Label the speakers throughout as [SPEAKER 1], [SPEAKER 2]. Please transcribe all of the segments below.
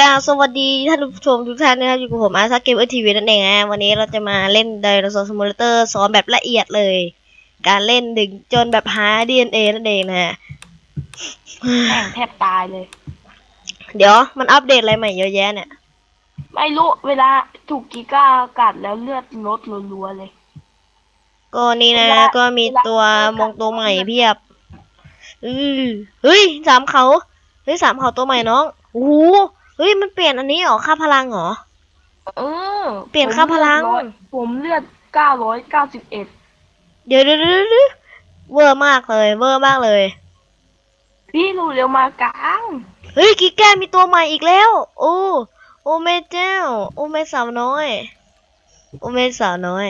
[SPEAKER 1] กราบสวัสดีท่านผู้ชมทุกท่านนะครับอยู่กับผมอาร์ซาเกมเอทีวีนั่นเองนะวันนี้เราจะมาเล่นไดโนเสาร์ซิมูเลเตอร์สอนแบบละเอียดเลย การเล่นดึงจนแบบหา DNA นั่นเองนะฮะ
[SPEAKER 2] แม่งแทบตายเลย
[SPEAKER 1] เดี๋ยวมันอัปเดตอะไรใหม่เยอะแยะเนี่ย
[SPEAKER 2] ไม่รู้เวลาถูกกีก้ากัดแล้วเลือดลดรัวๆเลย
[SPEAKER 1] ก็นี่นะ
[SPEAKER 2] เวลา
[SPEAKER 1] ก็มีตัว
[SPEAKER 2] เวลาม
[SPEAKER 1] งตัวใหม่เพียบอือเฮ้ยสามเขาเฮ้ยสามเขาตัวใหม่น้องโอ้โหเฮ้ยมันเปลี่ยนอันนี้เหรอค่าพลังเหรอ
[SPEAKER 2] เออ
[SPEAKER 1] เปลี่ยนค่าพลัง
[SPEAKER 2] ผมเลือดเก้าร้อยเก้าสิบเอ็ด
[SPEAKER 1] เดี๋ยวเดี๋ยวเดี๋ยวเดี๋ยวเวอร์มากเลย เวอร์มากเลย
[SPEAKER 2] พี่รู้เร็วมากลาง
[SPEAKER 1] เฮ้ยกิกแกมีตัวใหม่อีกแล้ว โอ้โอ้แม่เจ้าโอ้แม่สาวน้อย โอ้แม่สาวน้อย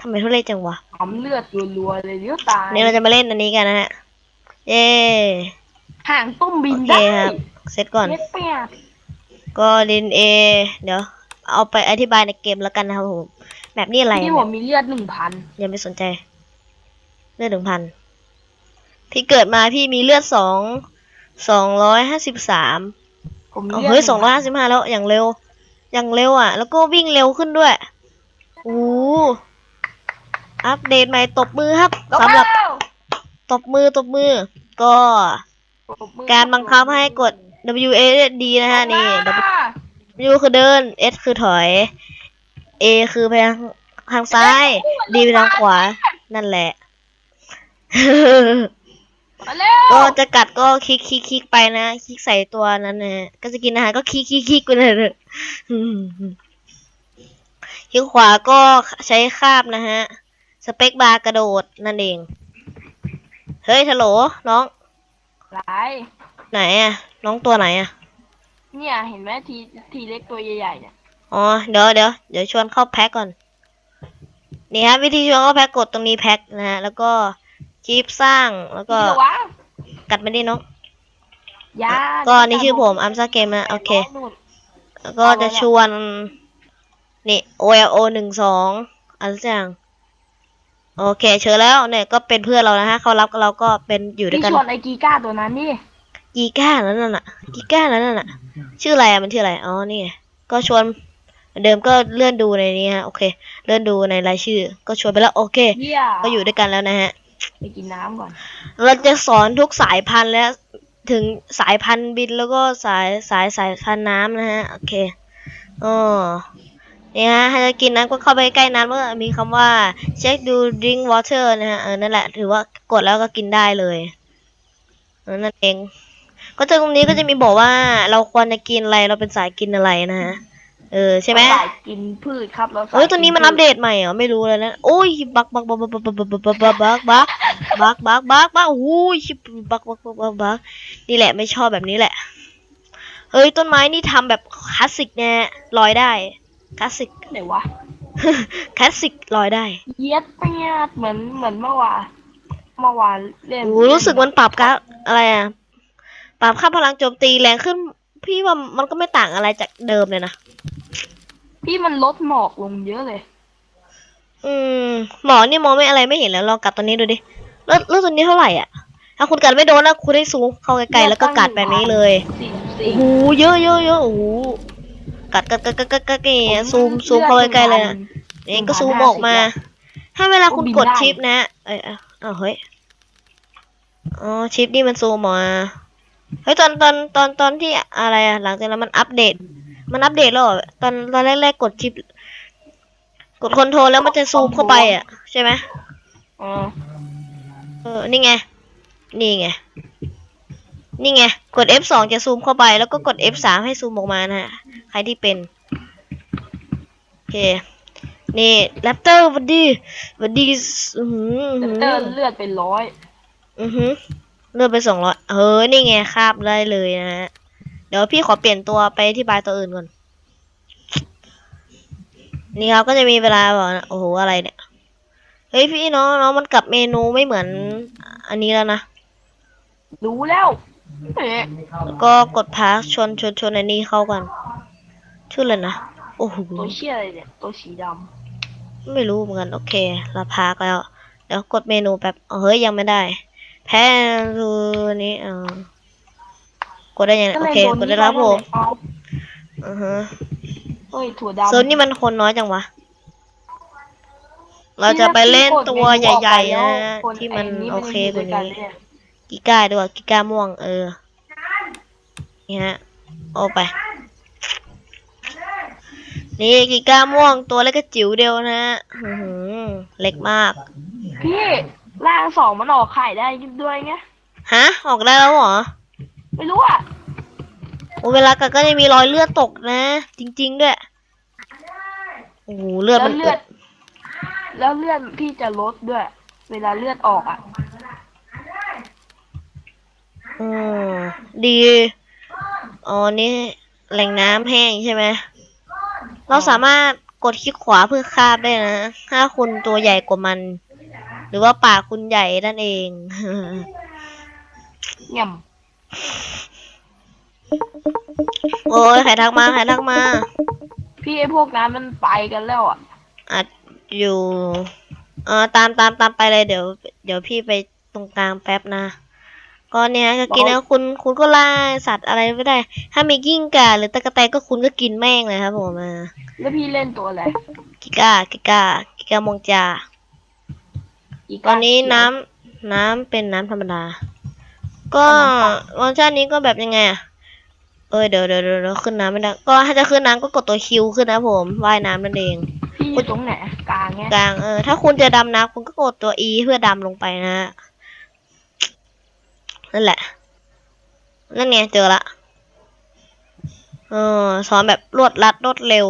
[SPEAKER 1] ทำไมทุเรศจังวะ
[SPEAKER 2] หอมเลือดรัวๆเลยเดี๋ยวตาย
[SPEAKER 1] นี่เราจะมาเล่นอันนี้กันนะฮะ เย้
[SPEAKER 2] ห่างต้มบิน
[SPEAKER 1] โอเค
[SPEAKER 2] ได้
[SPEAKER 1] ครับ เซตก่อน
[SPEAKER 2] เม็ดเปียก
[SPEAKER 1] ก็ดินเอ เดี๋ยว เอาไปอธิบายในเกมแล้วกันนะครับผมแบบนี้อะไร
[SPEAKER 2] พี่
[SPEAKER 1] อะ
[SPEAKER 2] ผมมีเลือดหนึ่งพัน
[SPEAKER 1] ยังไม่สนใจ เลือดหนึ่งพันพี่เกิดมาพี่มีเลือดสองสองร้อยห้าสิบสาม
[SPEAKER 2] ผมมี
[SPEAKER 1] เอา
[SPEAKER 2] ลืด
[SPEAKER 1] เฮ้ยสองร้อย
[SPEAKER 2] 1,000
[SPEAKER 1] ห้าสิบห้าแล้วอย่างเร็ว อย่างเร็วอะ แล้วก็วิ่งเร็วขึ้นด้วยโอ้อัปเดตใหม่ตบมือครับสำหรับ
[SPEAKER 2] แล้ว
[SPEAKER 1] ตบมือตบมือ ก็ การบังคับให้กด W A D นะฮะนี่ W คือเดิน S คือถอย A คือไปทางทางซ้าย D ไปทางขวา นั่นแหละ
[SPEAKER 2] มาเร็ว
[SPEAKER 1] ก็จะกัดก็คลิกคลิกคลิกไปนะ คลิกใส่ตัวนั้นนะฮะก็จะกินอาหารก็คลิกคลิกคลิกไปเลยคลิกขวาก็ใช้คาบนะฮะ สเปคบาร์กระโดดนั่นเอง เฮ้ยฮัลโหลน้อง
[SPEAKER 2] ไร
[SPEAKER 1] ไหนอะ น้องตัวไหนอะ
[SPEAKER 2] เนี่ยเห็นไหมทีทีเล็กตัวใหญ่ๆเนี่ย
[SPEAKER 1] อ๋อ เดี๋ยวเดี๋ยวเดี๋ยวชวนเข้าแพ็กก่อน นี่ฮะวิธีชวนเข้าแพ็กกดตรงนี้แพ็กนะฮะ แล้วก็คลิปสร้าง แล้วก็
[SPEAKER 2] พี่ระวัง
[SPEAKER 1] กัดไม่ได้น้อง
[SPEAKER 2] ยา
[SPEAKER 1] ก็นี่ชื่อผมอัมซาเกมนะโอเค แล้วก็จะชวน นี่ O L O หนึ่งสองอะไรสักอย่างโอเค เชิญแล้วเนี่ยก็เป็นเพื่อนเรานะฮะเขารับกับเราก็เป็นอยู่ด้วย
[SPEAKER 2] พี่
[SPEAKER 1] กัน
[SPEAKER 2] ชวนไอ้กีก้าตัวนั้นนี่
[SPEAKER 1] กีก้านั่นน่ะกีก้านั่นน่ะ ชื่ออะไรอะมันชื่ออะไรอ๋อนี่ไงก็ชวนเหมือนเดิมก็เลื่อนดูในนี้ฮะโอเค เลื่อนดูในรายชื่อ ก็ชวนไปแล้วโอเค
[SPEAKER 2] เยี่ย
[SPEAKER 1] ก็อยู่ด้วยกันแล้วนะฮะ
[SPEAKER 2] ไปกินน้ำก่อน
[SPEAKER 1] เราจะสอนทุกสายพันธุ์แล้วถึงสายพันธุ์บินแล้วก็สายสายสายพันธุ์น้ำนะฮะโอเคอ๋อนี่ฮะถ้าจะกินน้ำก็เข้าไปใกล้น้ำแล้วก็มีคำว่า check do drink water นะฮะเออนั่นแหละ ถือว่ากดแล้วก็กินได้เลยเออนั่นเอง ก็จะตรงนี้ก็จะมีบอกว่าเราควรจะกินอะไรเราเป็นสายกินอะไรนะฮะเออใช่ไหม
[SPEAKER 2] เราสายกินพืชครับเราสาย
[SPEAKER 1] เฮ้ยตัวนี้มัน
[SPEAKER 2] กิ
[SPEAKER 1] อัปเดตใหม่เหรอไม่รู้เลยนะโอ้ยบักบักบักบักบักบักบักบักบักบักบักบักบักบักโอ้ยชิบบักบักบักบักบักนี่แหละไม่ชอบแบบนี้แหละเฮ้ยต้นไม้นี่ทำแบบคลาสสิกแน่ลอยได้คลาสสิก
[SPEAKER 2] ไหนวะ
[SPEAKER 1] คลาสสิกลอยได้
[SPEAKER 2] เย็ดเปียดเหมือนเหมือนเมื่อวานเมื่อวานเล่น
[SPEAKER 1] โอ้รู้สึกมันปรับกราฟอะไรอะ ปรับค่าพลังโจมตีแรงขึ้น พี่ว่ามันก็ไม่ต่างอะไรจากเดิมเลยนะ
[SPEAKER 2] พี่มันลดหมอกลงเยอะเลย
[SPEAKER 1] อืม หมอนี่มองไม่อะไรไม่เห็นแล้วลองกัดตัวนี้ดูดิแล้วแล้วตัวนี้เท่าไหร่อะ ถ้าคุณกัดไม่โดนนะคุณได้ซูมเข้าใกล้ๆแล้วก็กัดแบบนี้เลย
[SPEAKER 2] สี่
[SPEAKER 1] โอ้
[SPEAKER 2] สี่
[SPEAKER 1] โหเยอะเยอะเยอะโอ้โหกัดกัดกัดกัดกัดกัดนี่ซูมซูมเข้าใกล้ๆเลยนะนี่ก็ซูมออกมา ถ้าเวลาคุณกดชิปนะ เอ้ยเอาเอาเฮ้ย อ๋อชิปนี่มันซูมมา เฮ้ยตอนตอนตอนตอนที่อะไรอะหลังจากนั้นมันอัปเดต มันอัปเดตแล้วเหรอตอนตอนแรกๆกดชิป กดคอนโทรลแล้วมันจะซูมเข้าไปอะใช่ไหม
[SPEAKER 2] อ๋อ
[SPEAKER 1] เออนี่ไง นี่ไง นี่ไง กด F2 จะซูมเข้าไปแล้วก็กด F3 ให้ซูมออกมานะฮะใครที่เป็นโอเคนี่แรปเตอร์วันดีวันดีอือหืออื้อหื
[SPEAKER 2] เตอร์
[SPEAKER 1] อ
[SPEAKER 2] เลือดเป็นร้อย
[SPEAKER 1] อือหือ เลื่อนไปสองร้อยเฮ้ยนี่ไงคาบได้เลยนะฮะ เดี๋ยวพี่ขอเปลี่ยนตัวไปที่บายตัวอื่นก่อน นี่ครับก็จะมีเวลาบอกนะ โอ้โห อะไรเนี่ย เฮ้ยพี่น้องน้องมันกลับเมนูไม่เหมือนอันนี้แล้วนะ
[SPEAKER 2] รู้แล้วเอ๊ะ
[SPEAKER 1] แล้วก็กดพาสชนชนชนอันนี้เข้ากัน ชื่ออะไรนะ โอ้โห
[SPEAKER 2] ตัวเชี่ยอะไรเนี่ย ตัวสีด
[SPEAKER 1] ไม่รู้เหมือนกัน โอเคเราพากแล้ว เดี๋ยวกดเมนูแป๊บเฮ้ยยังไม่ได้ แพ้คืออันนี้เออกดได้ยังำไง
[SPEAKER 2] ก็
[SPEAKER 1] โอ
[SPEAKER 2] เลย
[SPEAKER 1] เค
[SPEAKER 2] โดน
[SPEAKER 1] กดได้แล้วครับผม
[SPEAKER 2] เอา
[SPEAKER 1] อือฮะ
[SPEAKER 2] เฮ้ยถั่วดำ
[SPEAKER 1] โซนนี่มันคนน้อยจังวะ เราจะไปเล่นตัวใหญ่ๆนะที่มันโอเคกว่านี้กิก้าด้วยกิก้าม่วง เออนี่ฮะโอาไป นี่กิก้าม่วงตัวเล็กก็จิ๋วเดียวนะฮะอื้อหือเล็กมาก
[SPEAKER 2] พี่ ร่างสองมันออกไข่ได้ด้วยไง
[SPEAKER 1] ฮะ ออกได้แล้วเหรอ
[SPEAKER 2] ไม่รู้อะ
[SPEAKER 1] โอ้เวลากัดก็จะมีรอยเลือดตกนะ จริง ๆ ด้วยโอ้โหเลือด
[SPEAKER 2] แล้ว
[SPEAKER 1] มัน
[SPEAKER 2] เลือด แล้วเลือดพี่จะลดด้วย เวลาเลือดออกอะ
[SPEAKER 1] อืมดีอ๋อนี่แหล่งน้ำแห้งใช่ไหมเราสามารถกดคลิกขวาเพื่อคาบได้นะ ถ้าคุณตัวใหญ่กว่ามันห รือว่าปากคุณใหญ่นั่นเอง
[SPEAKER 2] เง่ม
[SPEAKER 1] โอ้ยใครทักมาใครทักมา
[SPEAKER 2] พี่ไอ้พวกนั้นมันไปกันแล้วอะ
[SPEAKER 1] อัดอยู่เออตามตามตามไปเลยเดี๋ยว เดี๋ยวพี่ไปตรงกลางแป๊บนะก็เนี่ยก็กินนะคุณคุณก็ล่าสัตว์อะไรไม่ได้ ถ้ามีกิ้งก่าหรือตะกะแตนก็คุณก็กินแม่งเลยครับผมอ่า
[SPEAKER 2] แล้วพี่เล่นตัวอะไร
[SPEAKER 1] กิก้ากิก้ากิก้ามองจา
[SPEAKER 2] อีก
[SPEAKER 1] ตอนนี้น้ำน้ำเป็นน้ำธรรมดา ก็รสชาตินี้ก็แบบยังไงอะเออเดี๋ยวเดี๋ยวเดี๋ยวเดี๋ยวขึ้นน้ำไม่ได้ ก็ถ้าจะขึ้นน้ำก็กดตัวคิวขึ้นนะผมว่ายน้ำนั่นเอง
[SPEAKER 2] พี่อยู่ตรงไหนกลางเงี้ย
[SPEAKER 1] กลางเออถ้าคุณจะดำน้ำคุณก็กดตัว E เพื่อดำลงไปนะฮะนั่นแหละ นั่นไงเจอละ เออสอนแบบรวดรัดรวดเร็ว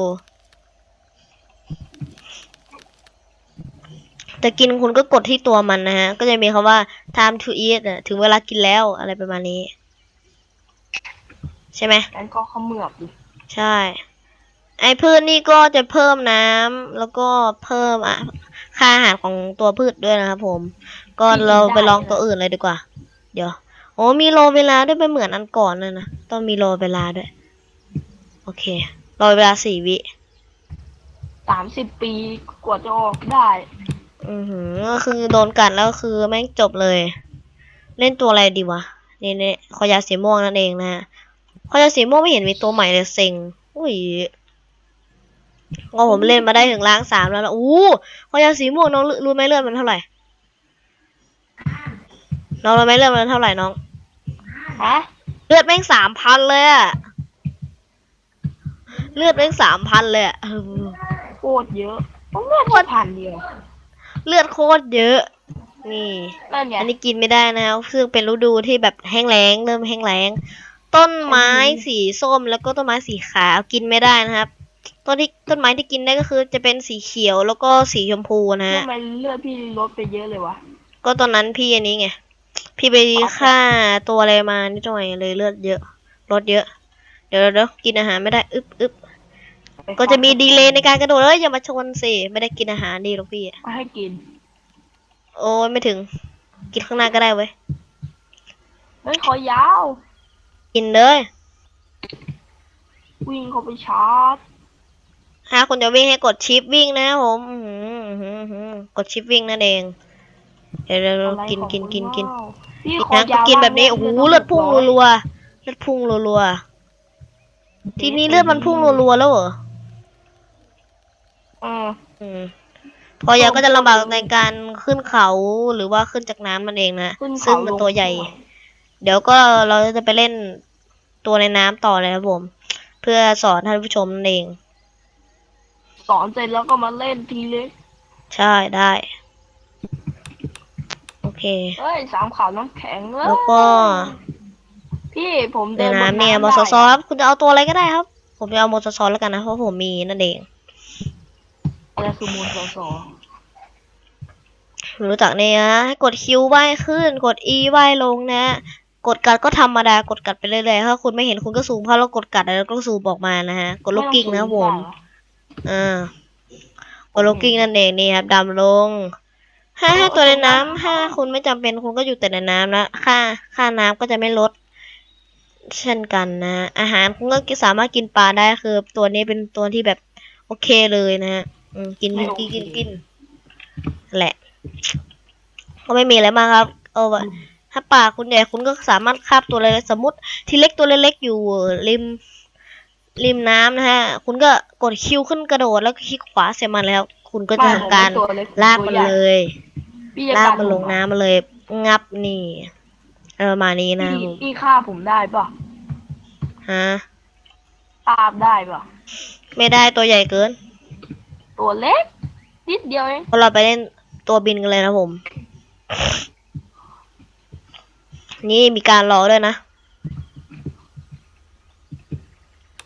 [SPEAKER 1] จะกินคุณก็กดที่ตัวมันนะฮะ ก็จะมีคำว่า time to eat อะถึงเวลากินแล้วอะไรประมาณนี้ ใช่ไหม
[SPEAKER 2] งั้นก็เขมือบดิ
[SPEAKER 1] ใช่ ไอ้พืชนี่ก็จะเพิ่มน้ำแล้วก็เพิ่มอะค่าอาหารของตัวพืชด้วยนะครับผม ก็เราไปลองตัวอื่นเลยดีกว่า เดี๋ยว โอ้มีโรเวลาด้วยไม่เหมือนอันก่อนเลยนะ ต้องมีโรเวลาด้วย โอเครอเวลาสี่วิ
[SPEAKER 2] สามสิบปีกว่าจะออกได้
[SPEAKER 1] อือหือก็คือโดนกัดแล้วคือแม่งจบเลย เล่นตัวอะไรดีวะนี่นี่คอยาสีม่วงนั่นเองนะฮะคอยาสีม่วงไม่เห็นมีตัวใหม่เลยเซ็งอุ้ยก็ผมเล่นมาได้ถึงล้างสามแล้วนะอู้คอยาสีม่วงน้องรู้รู้ไหมเลือดมันเท่าไหร่น้องรู้ไหมเลือดมันเท่าไหร่น้อง
[SPEAKER 2] ฮะ
[SPEAKER 1] เลือดแม่งสามพันเลยอะเลือดแม่งสามพันเลยอะเออ
[SPEAKER 2] โคตรเยอะผมเลือดแค่พันเดียว
[SPEAKER 1] เลือดโคตรเยอะ นี่
[SPEAKER 2] นั่นไง
[SPEAKER 1] อันนี้กินไม่ได้นะซึ่งเป็นฤดูที่แบบแห้งแล้งเริ่มแห้งแล้ง ต้นไม้สีส้มแล้วก็ต้นไม้สีขาวกินไม่ได้นะครับ ต้นที่ต้นไม้ที่กินได้ก็คือ จะเป็นสีเขียวแล้วก็สีชมพูนะฮะ
[SPEAKER 2] ทำไมเลือดพี่ลดไปเยอะเลยวะ
[SPEAKER 1] ก็ตอนนั้นพี่อันนี้ไง พี่ไปฆ่าตัวอะไรมานิดหน่อยเลยเลือดเยอะลดเยอะ เดี๋ยวเดี๋ยวกินอาหารไม่ได้ อึบอึบ ก็จะมีดีเลย์ในการกระโดดเอ้ยอย่ามาชนสิไม่ได้กินอาหารดีหรอกพี่
[SPEAKER 2] ไม่ให้กิน
[SPEAKER 1] โอ้ยไม่ถึง กินข้างหน้าก็ได้เว้ย
[SPEAKER 2] เฮ้ยขอยาว
[SPEAKER 1] กินเลย
[SPEAKER 2] วิ่งเข้าไปชาร์จ
[SPEAKER 1] ถ้าคุณจะวิ่งให้กดชิปวิ่งนะครับผมอื้อหืออื้อหือกดชิปวิ่งนั่นเองเดี๋ยวเดี๋ยวเดี๋ยว
[SPEAKER 2] อะไร
[SPEAKER 1] กิน
[SPEAKER 2] ของ
[SPEAKER 1] กินกินกิน
[SPEAKER 2] ว้าวพี่
[SPEAKER 1] กิน
[SPEAKER 2] ขอ
[SPEAKER 1] นะก็
[SPEAKER 2] ยาว
[SPEAKER 1] กินแบบนี้
[SPEAKER 2] มาก
[SPEAKER 1] โอ้โห
[SPEAKER 2] ลย
[SPEAKER 1] เลือดพุ่งรัวๆเลือดพุ่งรัวๆทีนี้เลือดมันพุ่งรัวๆแล้วเหรอ
[SPEAKER 2] เออ
[SPEAKER 1] อืมพอยาก็จะลำบากในการขึ้นเขาหรือว่าขึ้นจากน้ำมันเองนะ
[SPEAKER 2] ขึ้นเขา
[SPEAKER 1] ซึ่งมันตัวใหญ่เดี๋ยวก็เราจะไปเล่นตัวในน้ำต่อเลยครับผม เพื่อสอนท่านผู้ชมนั่นเอง
[SPEAKER 2] สอนเสร็จแล้วก็มาเล่นทีเล็ก
[SPEAKER 1] ใช่ได้ โอเค
[SPEAKER 2] เฮ้ยสามขาวน้ำแข็งเลย
[SPEAKER 1] แล้วก็
[SPEAKER 2] พี่ผม
[SPEAKER 1] ใน
[SPEAKER 2] เดินบน
[SPEAKER 1] น้ำเนี่ยมอ
[SPEAKER 2] ได้
[SPEAKER 1] สซอครับคุณจะเอาตัวอะไรก็ได้ครับ ผมจะเอามอสซอแล้วกันนะเพราะผมมีนั่นเอง
[SPEAKER 2] อะไรคือมูลสอสอ
[SPEAKER 1] รู้จักเนี่ยนะให้กดคิวว่ายขึ้น กด E ว่ายลงนะ กดกัดก็ธรรมดากดกัดไปเรื่อยๆถ้าคุณไม่เห็นคุณก็ซูมเข้าแล้วกดกัดแล้วก็ซูมออกมานะฮะ กดลูกกิ้งนะผมอ่ากดลูกกิ้งนั่นเองนี่ครับดำลงถ้าให้ตัวในน้ำถ้าคุณไม่จำเป็นคุณก็อยู่แต่ในน้ำนะค่าค่าน้ำก็จะไม่ลด เช่นกันนะ อาหารคุณก็สามารถกินปลาได้คือ ตัวนี้เป็นตัวที่แบบโอเคเลยนะฮะ อืมกินกินกินกินกินแหละ ก็ไม่มีอะไรมากครับ เอาไว้ถ้าปากคุณใหญ่คุณก็สามารถคาบตัวเล็กๆสมมติที่เล็กตัวเล็กๆอยู่ริม ริมน้ำนะฮะ คุณก็กดคิวขึ้นกระโดดแล้วก็คลิกขวาเสียมันแล้ว คุณก็จะทำการ
[SPEAKER 2] ไม่ผมเป็นตัวเล็ก
[SPEAKER 1] ลากมัน
[SPEAKER 2] ตัวใหญ่
[SPEAKER 1] เลย
[SPEAKER 2] พี่จะ
[SPEAKER 1] ลาก
[SPEAKER 2] กัด
[SPEAKER 1] มันลง
[SPEAKER 2] ผเหรอ
[SPEAKER 1] น้ำมาเลย งับนี่เออมานี้นะ
[SPEAKER 2] พี่
[SPEAKER 1] ผม
[SPEAKER 2] พี่ฆ่าผมได้ปะ
[SPEAKER 1] ฮะ
[SPEAKER 2] ตามได้ปะ
[SPEAKER 1] ไม่ได้ตัวใหญ่เกิน
[SPEAKER 2] ตัวเล็ก นิดเดียวเอง
[SPEAKER 1] พอเราไปเล่นตัวบินกันเลยนะผม นี่มีการรอด้วยนะ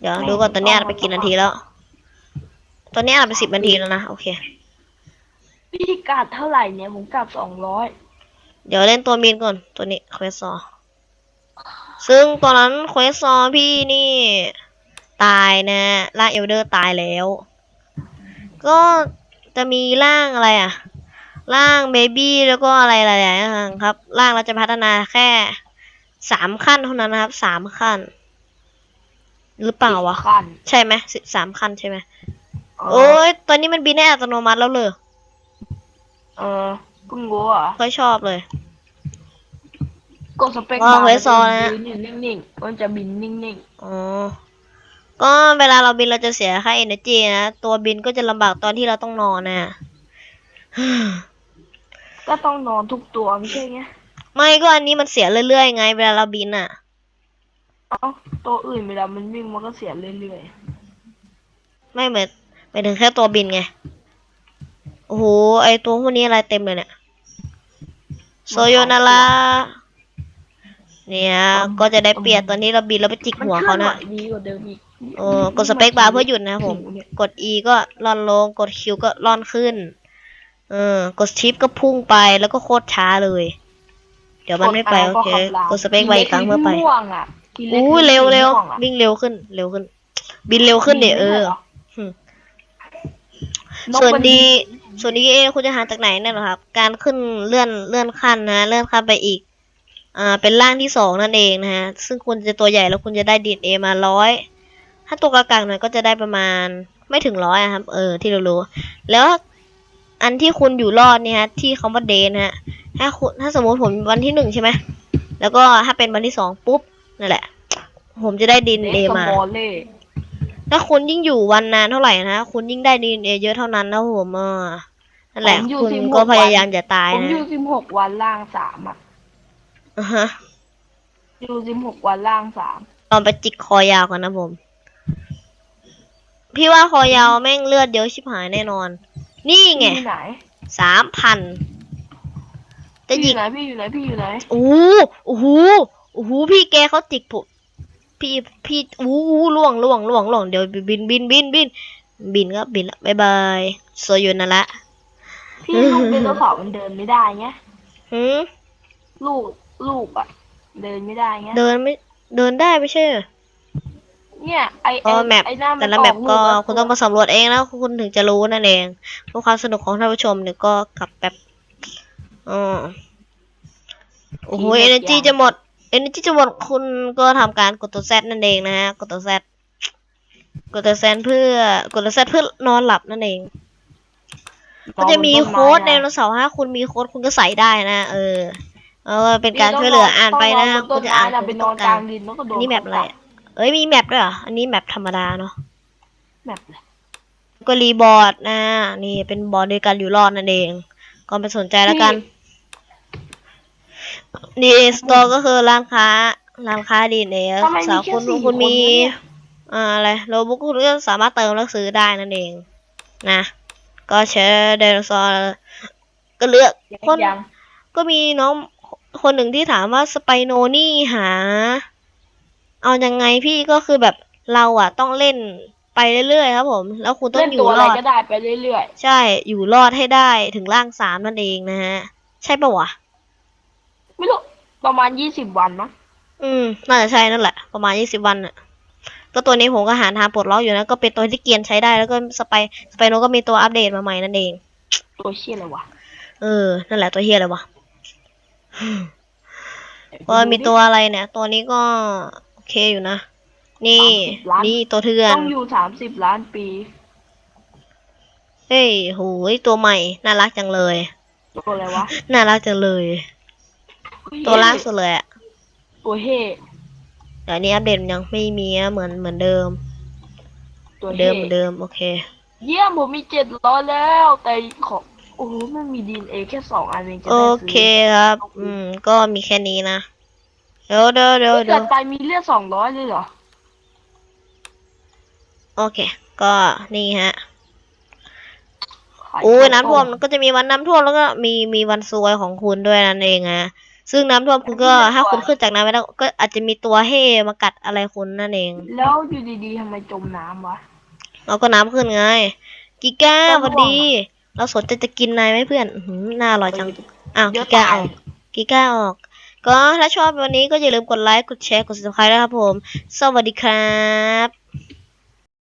[SPEAKER 1] เดี๋ยวดูก่อนตอนนี้อ่านไปกี่นาทีแล้ว ตอนนี้อ่านไปสิบนาทีแล้วนะ โอเค
[SPEAKER 2] พี่กัดเท่าไหร่เนี่ยผมกัดสองร้อย
[SPEAKER 1] เดี๋ยวเล่นตัวบินก่อน ตัวนี้เควสซอ ซึ่งตอนนั้นเควสซอพี่นี่ ตายนะร่างเอลเดอร์ตายแล้ว ก็จะมีร่างอะไรอะร่างเบบี้แล้วก็อะไรหลายๆอย่างครับ ร่างเราจะพัฒนาแค่สามขั้นเท่านั้นนะครับสามขั้น หรือเปล่าวะ
[SPEAKER 2] ขั้น
[SPEAKER 1] ใช่ไหมสิสามขั้นใช่ไหม
[SPEAKER 2] เออ
[SPEAKER 1] โอ้ยตอนนี้มันบินได้อัตโนมัติแล้วเลย
[SPEAKER 2] เออเพิ่งรู้อะ
[SPEAKER 1] ค่อยชอบเลย
[SPEAKER 2] กดสเปค
[SPEAKER 1] ว่า
[SPEAKER 2] บาร์
[SPEAKER 1] ไว้ซอนะ
[SPEAKER 2] มัจยืนอยู่นิ่งๆมันจะบินนิ่ง
[SPEAKER 1] อ๋อ ก็เวลาเราบินเราจะเสียค่า energy นะ ตัวบินก็จะลำบากตอนที่เราต้องนอนนะ
[SPEAKER 2] ๆก็ต้องนอนทุกตัวไม่ใช่ไง
[SPEAKER 1] ไม่ก็อันนี้มันเสียเรื่อยๆไง เวลาเราบินอะ
[SPEAKER 2] เอ้าตัวอื่นเวลามันวิ่งมันก็เสียเรื่อย
[SPEAKER 1] ไม่เหมือนไปถึงแค่ตัวบินไง โอ้โห ไอตัวพวกนี้อะไรเต็มเลยเนี่ยโซโยนาระเนี่ย ก็จะได้เปรียบตอนนี้เราบินแล้วไปจิก
[SPEAKER 2] ๆ มัน
[SPEAKER 1] หัว
[SPEAKER 2] เคลื่
[SPEAKER 1] เขา
[SPEAKER 2] อนไหว
[SPEAKER 1] นะ
[SPEAKER 2] ดีกว่าเดิมอีก
[SPEAKER 1] โอ้กดสเปคบาร์เพื่อหยุดนะครับผม
[SPEAKER 2] เนี่ย
[SPEAKER 1] กด E ก็ล่อนลง กด Q ก็ล่อนขึ้น เออ กดชิปก็พุ่งไปแล้วก็โคตรช้าเลย เดี๋ยวมันไม่ไปโอเค กดสเปคบาร์อีกครั้งเพื่อไป
[SPEAKER 2] ม่วงอะทีล็ก
[SPEAKER 1] อู้เร็วเร็ว
[SPEAKER 2] ม่งอะ
[SPEAKER 1] วิ่งเร็วขึ้น เร็วขึ้น บินเร็วขึ้นเดี๋ยวเออหึ
[SPEAKER 2] นก
[SPEAKER 1] ส่วน
[SPEAKER 2] มั
[SPEAKER 1] ดี ส่วนดีเอคุณจะหาจากไหนเนี่ยเหรอครับ การขึ้นเลื่อนเลื่อนขั้นนะ เลื่อนขั้นไปอีก อ่า เป็นร่างที่สองนั่นเองนะฮะ ซึ่งคุณจะตัวใหญ่แล้วคุณจะได้ดีเอมาร้อย ถ้าตัวกลางๆหน่อยก็จะได้ประมาณไม่ถึงร้อยอะครับ เออ ที่เรารู้ แล้วอันที่คุณอยู่รอดเนี่ยฮะที่คำว่าเดนฮะ ถ้าคุณถ้าสมมติผมวันที่หนึ่งใช่ไหม แล้วก็ถ้าเป็นวันที่สองปุ๊บนั่นแหละ ผมจะได้ดี
[SPEAKER 2] เด็ก
[SPEAKER 1] เอ
[SPEAKER 2] ส
[SPEAKER 1] มา
[SPEAKER 2] มอลเล่
[SPEAKER 1] ถ้าคุณยิ่งอยู่วันนานเท่าไหร่นะคุณยิ่งได้ดีเอเยอะเท่านั้นนะผมเออนั่นแหละ
[SPEAKER 2] ผมอยู่
[SPEAKER 1] คุณ
[SPEAKER 2] 16
[SPEAKER 1] ก็พยายามจะตาย
[SPEAKER 2] ผม
[SPEAKER 1] นะ
[SPEAKER 2] อยู่สิบหกวันล่างสามอะ
[SPEAKER 1] อ่าฮะ
[SPEAKER 2] อยู่สิบหกวันล่างสาม
[SPEAKER 1] ลองไปจิกคอยาวกันนะผม พี่ว่าคอยาวแม่งเลือดเยอะชิบหายแน่นอน นี่ไง
[SPEAKER 2] พี่อยู่ไหน
[SPEAKER 1] สามพันจะ
[SPEAKER 2] พี่อ
[SPEAKER 1] หยิ
[SPEAKER 2] ยู่
[SPEAKER 1] ก
[SPEAKER 2] ไหนพี่อยู่ไหนพี่อยู่ไหน
[SPEAKER 1] โอ้โอ้โหโอ้โหพี่แกเขาจิกผมพี่พี่อู้หูล่วงล่วงล่วงล่วงเดี๋ยวบินบินบินบินบินก็บินละบายบายโซยุนะละ
[SPEAKER 2] พี่ลูกไดโนเสาร์มันเดินไม่ได้ไง
[SPEAKER 1] หืม
[SPEAKER 2] ลูกลูกอะ เดินไม่ได้ไง
[SPEAKER 1] เดินไม่เดินได้ไม่ใช่เหรอ
[SPEAKER 2] เนี่ยไอ
[SPEAKER 1] ก็
[SPEAKER 2] ไอ
[SPEAKER 1] แมป
[SPEAKER 2] ไอหน้ามัน
[SPEAKER 1] แต่ละแมปก็
[SPEAKER 2] ออ
[SPEAKER 1] คุณต้องมาสำรวจเองแล้วคุณถึงจะรู้นั่นเองเพื่อความสนุกของท่านผู้ชมเนี่ยก็กลับแบบอ๋อโอ้โหเอเนจีจะหมดเอเนจีจะหมดคุณก็ทำการกดตัวแซนั่นเองนะฮะกดตัวแซกดตัวแซเพื่อกดตัวแซเพื่อนอนหลับนั่นเอง ก็จะมีโค้ดไดโนเสาร์ถ้าคุณมีโค้ดคุณก็ใส่ได้นะเออเออเป็นการช่วยเหลืออ่านไปนะ
[SPEAKER 2] คุ
[SPEAKER 1] คุณ
[SPEAKER 2] ณ
[SPEAKER 1] จะ
[SPEAKER 2] จะ
[SPEAKER 1] อ่า
[SPEAKER 2] อ่านน
[SPEAKER 1] คุ
[SPEAKER 2] เป็
[SPEAKER 1] ณ
[SPEAKER 2] นน
[SPEAKER 1] ต้
[SPEAKER 2] อ
[SPEAKER 1] อนง
[SPEAKER 2] ก
[SPEAKER 1] กา
[SPEAKER 2] ลารงดินแล้วก็โด
[SPEAKER 1] อั
[SPEAKER 2] น
[SPEAKER 1] นนี้แมปอะไรอะ เอ้ยมีแมปด้วยเหรอ อันนี้แมปธรรมดาเนาะ
[SPEAKER 2] แมปเลย
[SPEAKER 1] ก็รีบอร์ดนะนี่เป็นบอร์ดด้วยกันอยู่รอดนั่นเองก็ไปสนใจแล้วกันดีเอสโตร์ก็คือร้านค้าร้านค้าดีเอ
[SPEAKER 2] ทำไม
[SPEAKER 1] สา
[SPEAKER 2] มี
[SPEAKER 1] ว
[SPEAKER 2] แค่
[SPEAKER 1] คุณ
[SPEAKER 2] สี่
[SPEAKER 1] คุณ
[SPEAKER 2] น
[SPEAKER 1] มี
[SPEAKER 2] วะเนี่ย
[SPEAKER 1] อ่าอะไรโลบุ๊กคุณก็สามารถเติมแล้วซื้อได้นั่นเอง นะ ก็ใช้ไดโนเสาร์ก็เลือก
[SPEAKER 2] ยัง
[SPEAKER 1] คน
[SPEAKER 2] ยัง
[SPEAKER 1] ก็มีน้องคนหนึ่งที่ถามว่าสไปโนนี่หา เอายังไงพี่ก็คือแบบเราอะต้องเล่นไปเรื่อยๆครับ ผม แล้วคุณต้อง
[SPEAKER 2] เล่น
[SPEAKER 1] อ
[SPEAKER 2] ตั
[SPEAKER 1] ยู่
[SPEAKER 2] วอะ
[SPEAKER 1] ร
[SPEAKER 2] ไร
[SPEAKER 1] อด
[SPEAKER 2] ก็ได้ไปเรื่อย
[SPEAKER 1] ใช่อยู่รอดให้ได้ถึงร่างสามนั่นเองนะฮะ ใช่ปะวะ
[SPEAKER 2] ๆ ไม่รู้ประมาณยี่สิบวันมั้ง
[SPEAKER 1] อืม น่าจะใช่นั่นแหละ ประมาณยี่สิบวันอะก็ตัวนี้ผมก็หาทางปลดล็อกอยู่นะ ก็เป็นตัวที่เกียนใช้ได้แล้วก็สไปสไปโนก็มีตัวอัปเดตมาใหม่นั่นเอง
[SPEAKER 2] ตัวเชี่ยอะไรวะ
[SPEAKER 1] เออ นั่นแหละตัวเฮียอะไรวะ ก็มีตัวอะไรเนี่ย ตัวนี้ก็โอ เคอยู่นะ นี่นี่ตัวเถื่อน
[SPEAKER 2] ต้องอยู่สามสิบล้านปี
[SPEAKER 1] เฮ้ยโหยตัวใหม่ น่ารักจังเลย
[SPEAKER 2] ตัวอะไรวะ
[SPEAKER 1] น่ารักจังเลย ตัวล่าสุดเลยอะ
[SPEAKER 2] ตัวเฮ่
[SPEAKER 1] เดี๋ยวนี้อัปเดตมันยังไม่มีอะเหมือนเหมือนเดิม
[SPEAKER 2] ตัว
[SPEAKER 1] เดิม
[SPEAKER 2] ท่
[SPEAKER 1] เดิม โอเค
[SPEAKER 2] เยี่ยมผมมีเจ็ดร้อยแล้ว แต่ขอโอ้โหมันมีดีเอแค่สองอันเองจะ
[SPEAKER 1] โอ
[SPEAKER 2] ได้
[SPEAKER 1] เค
[SPEAKER 2] ซื้อ
[SPEAKER 1] ครับ อืม ก็มีแค่นี้นะ เดี๋ยวเดี๋ยวเดี๋ยวเดี๋
[SPEAKER 2] เกิ
[SPEAKER 1] ยว
[SPEAKER 2] ดไปมีเลือดสองร้อยเลยเหรอ
[SPEAKER 1] โอเค ก็นี่ฮะ
[SPEAKER 2] ขาย
[SPEAKER 1] โอ้ย
[SPEAKER 2] ข้าว
[SPEAKER 1] น้ำท่วม
[SPEAKER 2] ต้
[SPEAKER 1] ก็จะมีวันน้ำท่วมแล้วก็มีมีวันซวยของคุณด้วยนั่นเองฮะซึ่งน้ำท่วมคุณก็ถ้าคุณขึ้นจากน้ำไม่ได้ก็อาจจะมีตัวเฮมากัดอะไรคุณนั่นเอง
[SPEAKER 2] แล้วอยู่ดีๆทำไมจมน้ำวะ
[SPEAKER 1] เราก็น้ำขึ้นไง กิก้า
[SPEAKER 2] ก็
[SPEAKER 1] พอดี เราสนใจจะกินนายไหมเพื่อนอื้อหือน่าอร่อยจังอ้าว
[SPEAKER 2] เดี๋
[SPEAKER 1] กิ
[SPEAKER 2] ยว
[SPEAKER 1] ก้า
[SPEAKER 2] ตาย
[SPEAKER 1] ออกกิก้าออก ก็ถ้าชอบวันนี้ก็อย่าลืมกดไลค์ กดแชร์ กด subscribe นะครับผม สวัสดีครับ